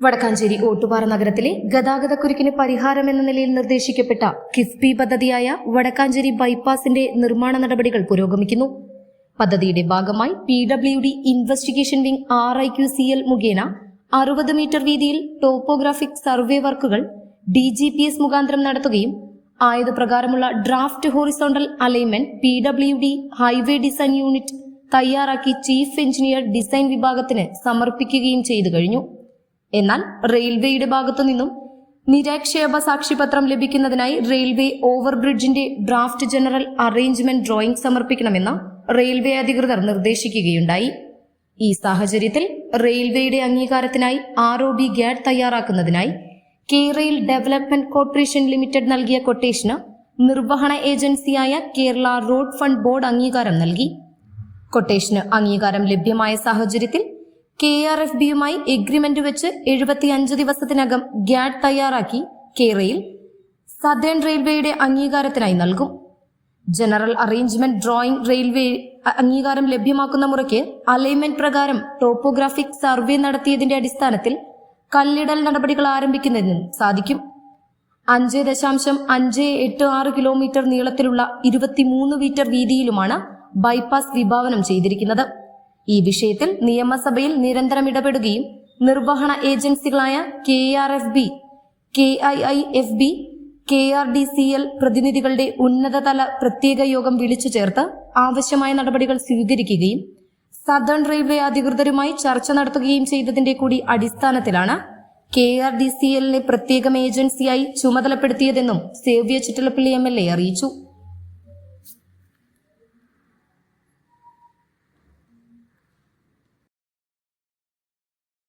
വടക്കാഞ്ചേരി ഓട്ടുപാറ നഗരത്തിലെ ഗതാഗതക്കുരുക്കിന് പരിഹാരം എന്ന നിലയിൽ നിർദ്ദേശിക്കപ്പെട്ട കിഫ്ബി പദ്ധതിയായ വടക്കാഞ്ചേരി ബൈപ്പാസിന്റെ നിർമ്മാണ നടപടികൾ പുരോഗമിക്കുന്നു. പദ്ധതിയുടെ ഭാഗമായി P W D investigation wing R I Q C L മുഖേന അറുപത് മീറ്റർ വീതിയിൽ ടോപ്പോഗ്രാഫിക് സർവേ വർക്കുകൾ ഡി ജി പി എസ് മുഖാന്തരം നടത്തുകയും ആയതുപ്രകാരമുള്ള draft horizontal alignment P W D highway design unit തയ്യാറാക്കി ചീഫ് എഞ്ചിനീയർ ഡിസൈൻ വിഭാഗത്തിന് സമർപ്പിക്കുകയും ചെയ്തു കഴിഞ്ഞു. എന്നാൽ റെയിൽവേയുടെ ഭാഗത്തു നിന്നും നിരാക്ഷേപ സാക്ഷിപത്രം ലഭിക്കുന്നതിനായി റെയിൽവേ ഓവർബ്രിഡ്ജിന്റെ ഡ്രാഫ്റ്റ് ജനറൽ അറേഞ്ച്മെന്റ് ഡ്രോയിംഗ് സമർപ്പിക്കണമെന്ന് റെയിൽവേ അധികൃതർ നിർദ്ദേശിക്കുകയുണ്ടായി. ഈ സാഹചര്യത്തിൽ റെയിൽവേയുടെ അംഗീകാരത്തിനായി R O B GAD തയ്യാറാക്കുന്നതിനായി K rail development corporation limited നൽകിയ കൊട്ടേഷന് നിർവഹണ ഏജൻസിയായ കേരള റോഡ് ഫണ്ട് ബോർഡ് അംഗീകാരം നൽകി. കൊട്ടേഷന് അംഗീകാരം ലഭ്യമായ സാഹചര്യത്തിൽ കെ ആർ എഫ് ബിയുമായി എഗ്രിമെന്റ് വെച്ച് എഴുപത്തിയഞ്ച് ദിവസത്തിനകം ഗ്യാഡ് തയ്യാറാക്കി കേരയിൽ സദേൺ റെയിൽവേയുടെ അംഗീകാരത്തിനായി നൽകും. ജനറൽ അറേഞ്ച്മെന്റ് ഡ്രോയിംഗ് റെയിൽവേ അംഗീകാരം ലഭ്യമാക്കുന്ന മുറയ്ക്ക് അലൈൻമെന്റ് പ്രകാരം ടോപ്പോഗ്രാഫിക് സർവേ നടത്തിയതിന്റെ അടിസ്ഥാനത്തിൽ കല്ലിടൽ നടപടികൾ ആരംഭിക്കുന്നതിനും സാധിക്കും. അഞ്ച് ദശാംശം അഞ്ച് എട്ട് ആറ് കിലോമീറ്റർ നീളത്തിലുള്ള ഇരുപത്തിമൂന്ന് മീറ്റർ വീതിയിലുമാണ് ബൈപ്പാസ് വിഭാവനം ചെയ്തിരിക്കുന്നത്. ഈ വിഷയത്തിൽ നിയമസഭയിൽ നിരന്തരം ഇടപെടുകയും നിർവഹണ ഏജൻസികളായ K R F B K I I F B K R D C L പ്രതിനിധികളുടെ ഉന്നതതല പ്രത്യേക യോഗം വിളിച്ചു ചേർത്ത് ആവശ്യമായ നടപടികൾ സ്വീകരിക്കുകയും സദേൺ റെയിൽവേ അധികൃതരുമായി ചർച്ച നടത്തുകയും ചെയ്തതിന്റെ കൂടി അടിസ്ഥാനത്തിലാണ് കെ ആർ ഡി സി എല്ലിനെ പ്രത്യേകം ഏജൻസിയായി ചുമതലപ്പെടുത്തിയതെന്നും സേവ്യ ചിറ്റലപ്പിള്ളി എം എൽ എ അറിയിച്ചു.